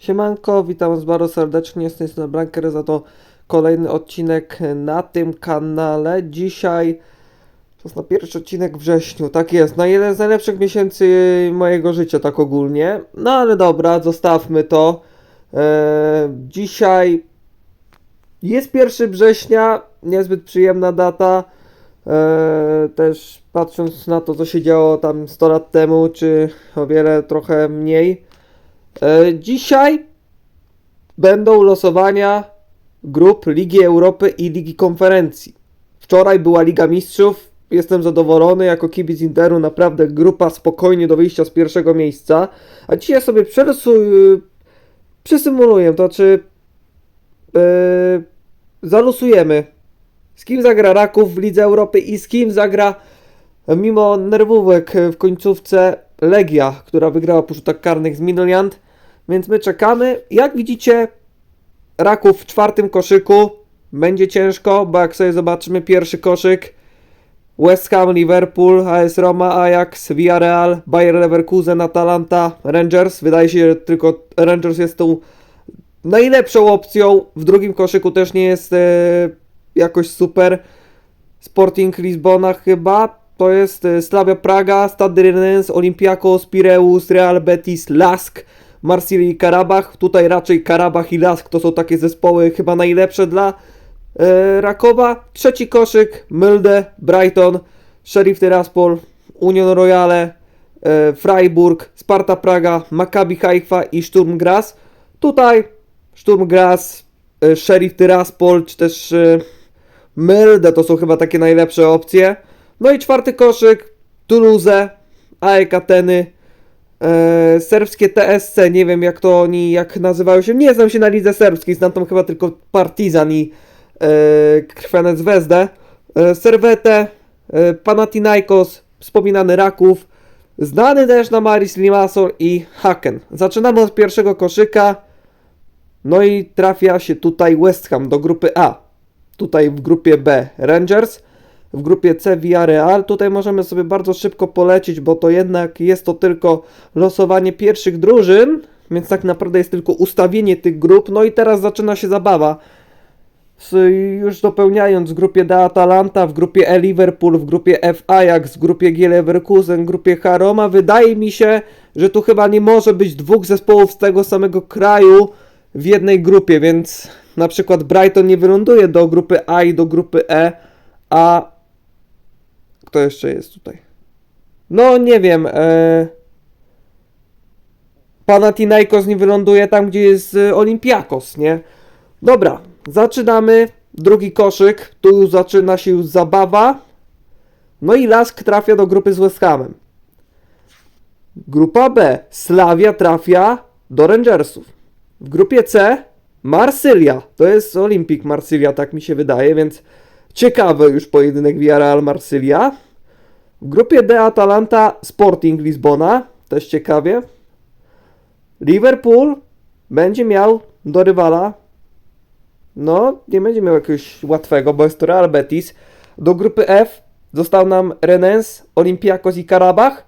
Siemanko, witam was bardzo serdecznie, z tej za to kolejny odcinek na tym kanale. Dzisiaj czas na pierwszy odcinek wrześniu, tak jest, na jeden z najlepszych miesięcy mojego życia, tak ogólnie. No ale dobra, zostawmy to. Eee, dzisiaj jest 1 września, niezbyt przyjemna data. Eee, też patrząc na to, co się działo tam 100 lat temu, czy o wiele trochę mniej. E, Dzisiaj będą losowania grup Ligi Europy i Ligi Konferencji. Wczoraj była Liga Mistrzów. Jestem zadowolony jako kibic Interu. Naprawdę grupa spokojnie do wyjścia z pierwszego miejsca. A dzisiaj sobie przerysuję, przesymuluję, to czy yy, zalosujemy z kim zagra Raków w Lidze Europy i z kim zagra mimo nerwówek w końcówce Legia, która wygrała po rzutach karnych z Minoliant. Więc my czekamy. Jak widzicie, Raków w czwartym koszyku będzie ciężko, bo jak sobie zobaczymy pierwszy koszyk West Ham, Liverpool, AS Roma, Ajax, Villarreal, Bayer Leverkusen, Atalanta, Rangers. Wydaje się, że tylko Rangers jest tą najlepszą opcją. W drugim koszyku też nie jest e, jakoś super. Sporting Lizbona chyba. To jest e, Slavia Praga, Stade Rennais, Olympiakos, Pireus, Real Betis, Lask, Marsilii i Karabach. Tutaj raczej Karabach i Lask to są takie zespoły chyba najlepsze dla e, Rakowa. Trzeci koszyk Mylde, Brighton, Sheriff Tiraspol, Union Royale, e, Freiburg, Sparta Praga, Maccabi Haifa i Sturm Graz. Tutaj Sturm Graz, e, Sheriff Tiraspol czy też e, Mylde to są chyba takie najlepsze opcje. No i czwarty koszyk Toulouse, AEK Ateny, e, serbskie TSC, nie wiem jak to oni, jak nazywają się, nie znam się na lidze serbskiej, znam tam chyba tylko Partizan i e, Krwiane Zvezdę, e, Servete, e, Panathinaikos, wspominany Raków, znany też na Maris Limassol i Haken. Zaczynamy od pierwszego koszyka, no i trafia się tutaj West Ham do grupy A. Tutaj w grupie B Rangers, w grupie C Villarreal. Tutaj możemy sobie bardzo szybko polecić, bo to jednak jest to tylko losowanie pierwszych drużyn, więc tak naprawdę jest tylko ustawienie tych grup. No i teraz zaczyna się zabawa. Już dopełniając w grupie D Atalanta, w grupie E Liverpool, w grupie F Ajax, w grupie G Leverkusen, w grupie H Roma, wydaje mi się, że tu chyba nie może być dwóch zespołów z tego samego kraju w jednej grupie, więc na przykład Brighton nie wyląduje do grupy A i do grupy E, a kto jeszcze jest tutaj? No nie wiem, e... Panathinaikos nie wyląduje tam, gdzie jest e, Olympiakos, nie? Dobra, zaczynamy. Drugi koszyk, tu zaczyna się już zabawa. No i Lask trafia do grupy z West Hamem. Grupa B. Slavia trafia do Rangersów. W grupie C Marsylia. To jest Olimpik Marsylia, tak mi się wydaje, więc ciekawy już pojedynek Villarreal Marsylia. W grupie D Atalanta Sporting Lizbona. Też ciekawie. Liverpool będzie miał do rywala. No, nie będzie miał jakiegoś łatwego, bo jest to Real Betis. Do grupy F został nam Rennes, Olympiakos i Karabach.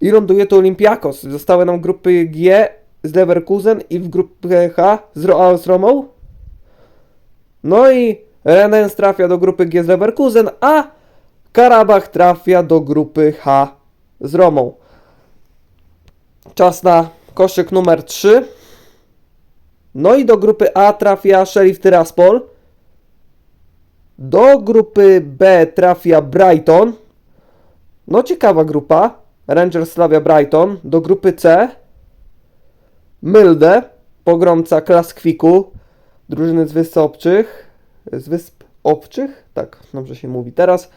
I ląduje to Olympiakos. Zostały nam grupy G z Leverkusen i w grupie H z, Ro- z Romą. No i Rennes trafia do grupy G z Leverkusen, a Karabach trafia do grupy H z Romą. Czas na koszyk numer 3. No i do grupy A trafia Sheriff Tiraspol. Do grupy B trafia Brighton. No ciekawa grupa. Rangers Slavia Brighton. Do grupy C Mylde, pogromca Klaskwiku, drużyny z Wysp Obczych. Z Wysp Obczych? Tak, dobrze się mówi. Teraz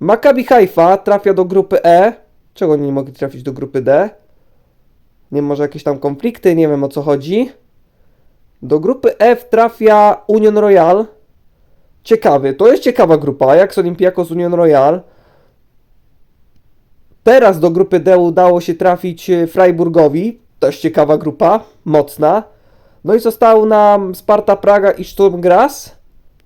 Maccabi Haifa trafia do grupy E. Czego nie mogli trafić do grupy D? Nie może jakieś tam konflikty, nie wiem o co chodzi. Do grupy F trafia Union Royal. Ciekawy, to jest ciekawa grupa. Jak z Olympiakos Union Royal. Teraz do grupy D udało się trafić e, Freiburgowi. Też ciekawa grupa, mocna. No i został nam Sparta Praga i Sturm Graz.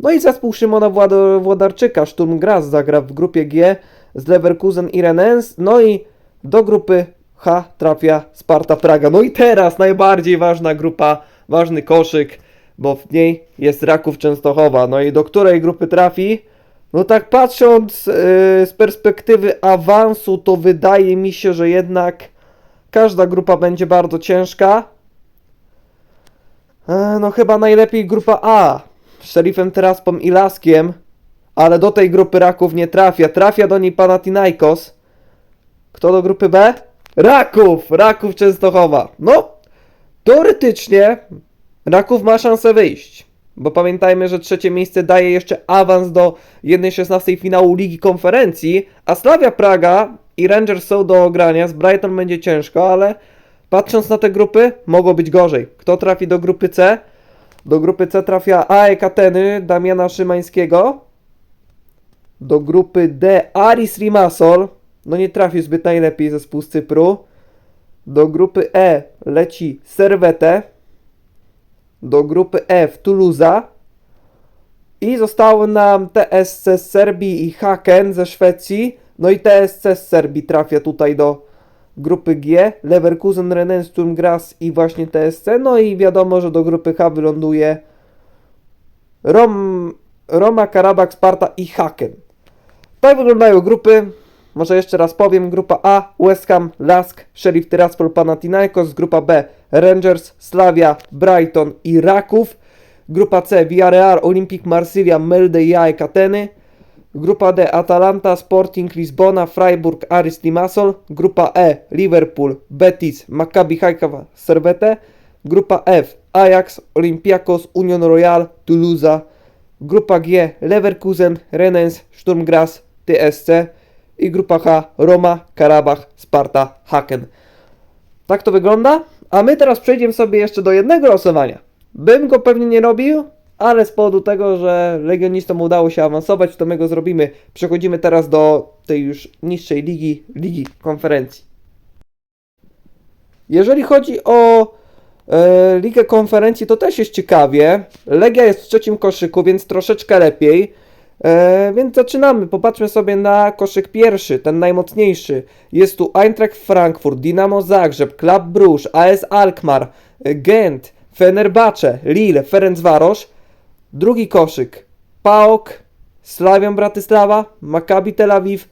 No i zespół Szymona Włado- Włodarczyka, Sturm Graz zagra w grupie G z Leverkusen i Rennes. No i do grupy H trafia Sparta Praga. No i teraz najbardziej ważna grupa, ważny koszyk, bo w niej jest Raków Częstochowa. No i do której grupy trafi? No tak patrząc yy, z perspektywy awansu, to wydaje mi się, że jednak każda grupa będzie bardzo ciężka. E, no chyba najlepiej grupa A. Szerifem Teraspą i Laskiem. Ale do tej grupy Raków nie trafia. Trafia do niej Panathinaikos. Kto do grupy B? Raków! Raków Częstochowa. No, teoretycznie Raków ma szansę wyjść. Bo pamiętajmy, że trzecie miejsce daje jeszcze awans do 1-16 finału Ligi Konferencji, a Slavia Praga i Rangers są do ogrania. Z Brighton będzie ciężko, ale patrząc na te grupy, mogło być gorzej. Kto trafi do grupy C? Do grupy C trafia AEK Ateny Damiana Szymańskiego. Do grupy D Aris Rimasol. No nie trafił zbyt najlepiej zespół z Cypru. Do grupy E leci Serwete. Do grupy F Toulousa. I zostały nam TSC z Serbii i Haken ze Szwecji. No i TSC z Serbii trafia tutaj do grupy G. Leverkusen, Rennes, Sturm Graz i właśnie TSC. No i wiadomo, że do grupy H wyląduje Rom, Roma, Karabak, Sparta i Haken. Tak wyglądają grupy. Może jeszcze raz powiem. Grupa A, West Ham, Lask, Sheriff Tiraspol, Panathinaikos. Grupa B, Rangers, Slavia, Brighton i Raków. Grupa C, Villarreal, Olympic Marsylia, Melde i AEK Ateny. Grupa D, Atalanta, Sporting Lisbona, Freiburg, Aris Limassol. Grupa E, Liverpool, Betis, Maccabi Haifa, Servette. Grupa F, Ajax, Olympiakos, Union Royal, Toulouse. Grupa G, Leverkusen, Rennes, Sturm Graz, TSC. I grupa H, Roma, Karabach, Sparta, Haken. Tak to wygląda. A my teraz przejdziemy sobie jeszcze do jednego losowania. Bym go pewnie nie robił, ale z powodu tego, że legionistom udało się awansować, to my go zrobimy. Przechodzimy teraz do tej już niższej ligi, ligi konferencji. Jeżeli chodzi o e, ligę konferencji, to też jest ciekawie. Legia jest w trzecim koszyku, więc troszeczkę lepiej. E, więc zaczynamy. Popatrzmy sobie na koszyk pierwszy, ten najmocniejszy. Jest tu Eintracht Frankfurt, Dinamo Zagrzeb, Club Bruges, AS Alkmaar, Gent, Fenerbahce, Lille, Ferencvaros. Drugi koszyk PAOK, Slawian Bratysława, Maccabi Tel Awiw,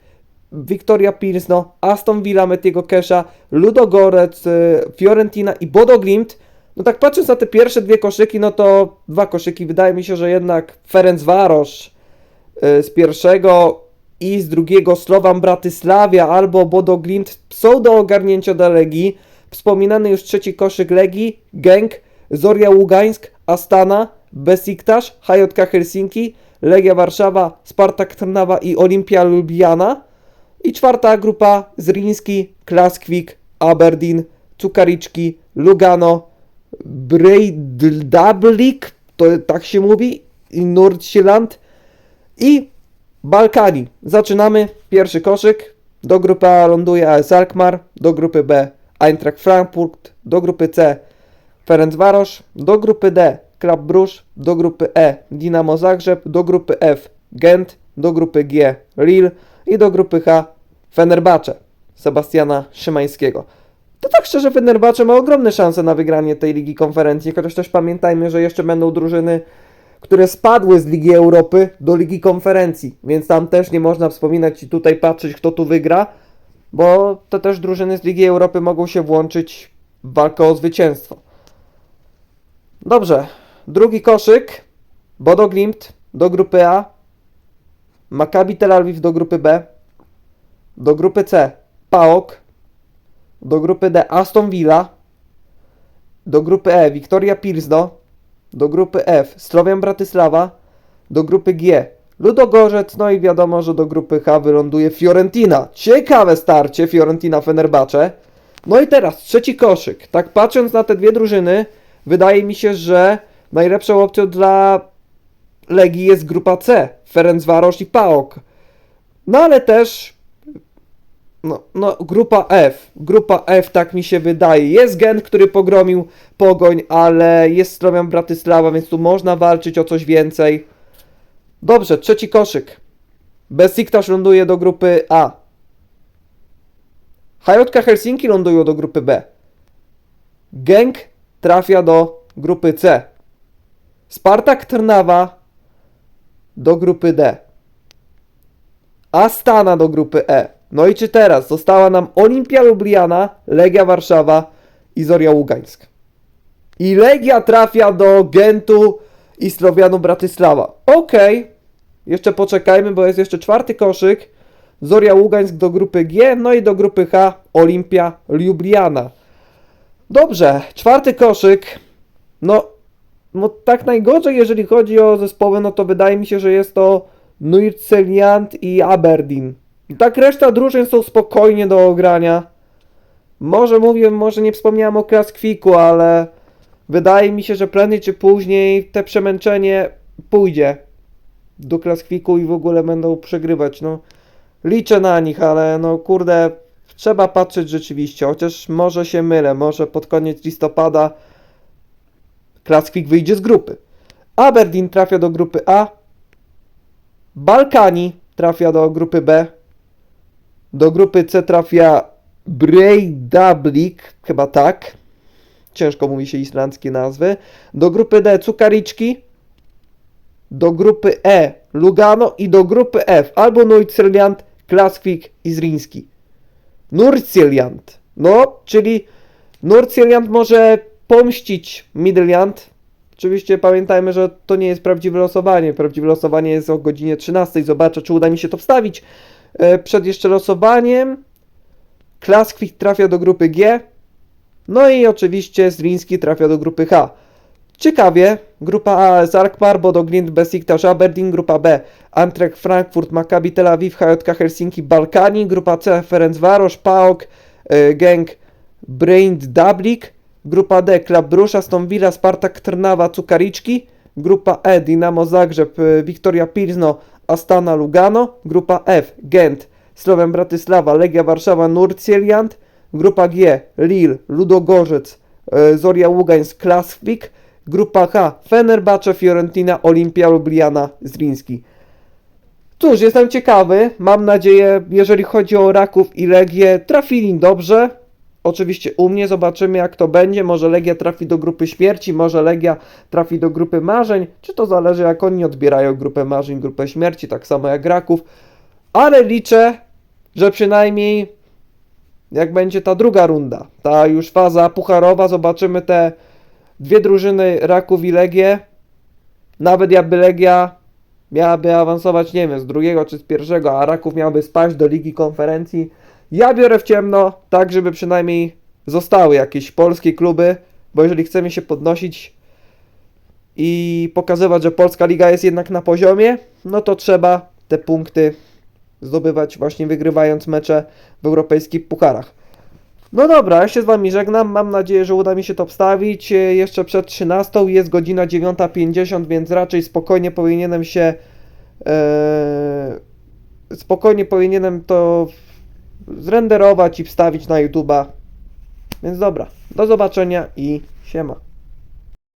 Wiktoria Pilsno, Aston Villa Metiego Kesha, Ludogorec, e, Fiorentina i Bodo Glimt. No tak patrząc na te pierwsze dwie koszyki, no to dwa koszyki, wydaje mi się, że jednak Ferencvaros e, z pierwszego i z drugiego Slovan Bratysławia albo Bodo Glimt są do ogarnięcia do Legii. Wspominany już trzeci koszyk Legii, Genk, Zoria Ługańsk, Astana, Besiktas, HJK Helsinki, Legia Warszawa, Spartak Trnawa i Olimpia Lubiana. I czwarta grupa Zrinski, Klaskwik, Aberdeen, Cukariczki, Lugano, Breidablik, to tak się mówi, i Nordsjælland i Balkani. Zaczynamy. Pierwszy koszyk. Do grupy A ląduje AS Alkmaar, do grupy B Eintracht Frankfurt, do grupy C Ferencvaros, do grupy D Club Bruges, do grupy E Dinamo Zagrzeb, do grupy F Gent, do grupy G Lille i do grupy H Fenerbahce Sebastiana Szymańskiego. To tak szczerze Fenerbahce ma ogromne szanse na wygranie tej Ligi Konferencji, chociaż też pamiętajmy, że jeszcze będą drużyny, które spadły z Ligi Europy do Ligi Konferencji, więc tam też nie można wspominać i tutaj patrzeć, kto tu wygra, bo to też drużyny z Ligi Europy mogą się włączyć w walkę o zwycięstwo. Dobrze, drugi koszyk, Bodo Glimt do grupy A, Maccabi Tel Awiw do grupy B, do grupy C PAOK, do grupy D Aston Villa, do grupy E Wiktoria Pilsno, do grupy F Slowian Bratysława, do grupy G Ludogorzec, no i wiadomo, że do grupy H wyląduje Fiorentina. Ciekawe starcie Fiorentina Fenerbahce. No i teraz trzeci koszyk. Tak patrząc na te dwie drużyny, wydaje mi się, że najlepszą opcją dla Legii jest grupa C, Ferencvaros i PAOK. No ale też no, no, grupa F. Grupa F, tak mi się wydaje. Jest Gent, który pogromił pogoń, ale jest Slowian Bratysława, więc tu można walczyć o coś więcej. Dobrze, trzeci koszyk. Besiktas ląduje do grupy A. HJK Helsinki lądują do grupy B. Genk trafia do grupy C. Spartak Trnawa do grupy D. Astana do grupy E. No i czy teraz została nam Olimpia Lubliana, Legia Warszawa i Zoria Ługańsk. I Legia trafia do Gentu i Slowianu Bratysława. Okej, jeszcze poczekajmy, bo jest jeszcze czwarty koszyk. Zoria Ługańsk do grupy G, no i do grupy H Olimpia Ljubljana. Dobrze, czwarty koszyk. No, no tak najgorzej, jeżeli chodzi o zespoły, no to wydaje mi się, że jest to Nuirceliant i Aberdeen. Tak reszta drużyn są spokojnie do ogrania. Może mówię, może nie wspomniałem o Kraskwiku, ale wydaje mi się, że prędzej czy później te przemęczenie pójdzie do Kraskwiku i w ogóle będą przegrywać. No, liczę na nich, ale no kurde, trzeba patrzeć rzeczywiście, chociaż może się mylę, może pod koniec listopada Klaskwik wyjdzie z grupy. Aberdeen trafia do grupy A, Balkani trafia do grupy B, do grupy C trafia Breidablik, chyba tak, ciężko mówi się islandzkie nazwy, do grupy D Cukariczki, do grupy E Lugano i do grupy F albo Neutzelland, Klaskwik i Zriński. Nurcjeliant. No, czyli Nurcjeliant może pomścić Midland. Oczywiście pamiętajmy, że to nie jest prawdziwe losowanie. Prawdziwe losowanie jest o godzinie 13. Zobaczę, czy uda mi się to wstawić. E, Przed jeszcze losowaniem Klaskwik trafia do grupy G. No i oczywiście Zriński trafia do grupy H. Ciekawie, grupa A Zark Parbo, Glint Besiktas Aberdeen, grupa B Antrek Frankfurt, Maccabi Tel Awiw, HJK Helsinki, Balkani, grupa C Ferencvaros, PAOK, y, Genk Brain Dablik, grupa D Klub Brusz, Aston Villa, Spartak Trnawa, Cukariczki, grupa E Dinamo Zagrzeb, y, Wiktoria Pilzno, Astana Lugano, grupa F Gent, Słowian Bratysława, Legia Warszawa, Nurcjeliant, grupa G Lille, Ludogorzec, y, Zoria Ługańsk, Klaskwik, Grupa H. Fenerbahce, Fiorentina, Olimpia, Lubliana, Zriński. Cóż, jestem ciekawy. Mam nadzieję, jeżeli chodzi o Raków i Legię, trafili dobrze. Oczywiście u mnie zobaczymy, jak to będzie. Może Legia trafi do grupy śmierci, może Legia trafi do grupy marzeń. Czy to zależy, jak oni odbierają grupę marzeń, grupę śmierci, tak samo jak Raków. Ale liczę, że przynajmniej jak będzie ta druga runda, ta już faza pucharowa, zobaczymy te dwie drużyny Raków i Legię. Nawet jakby Legia miałaby awansować, nie wiem, z drugiego czy z pierwszego, a Raków miałby spaść do Ligi Konferencji. Ja biorę w ciemno, tak żeby przynajmniej zostały jakieś polskie kluby, bo jeżeli chcemy się podnosić i pokazywać, że polska liga jest jednak na poziomie, no to trzeba te punkty zdobywać właśnie wygrywając mecze w europejskich pucharach. No dobra, ja się z Wami żegnam. Mam nadzieję, że uda mi się to wstawić. Jeszcze przed 13 jest godzina 9.50, więc raczej spokojnie powinienem się. E, spokojnie powinienem to zrenderować i wstawić na YouTube'a. Więc dobra, do zobaczenia i siema.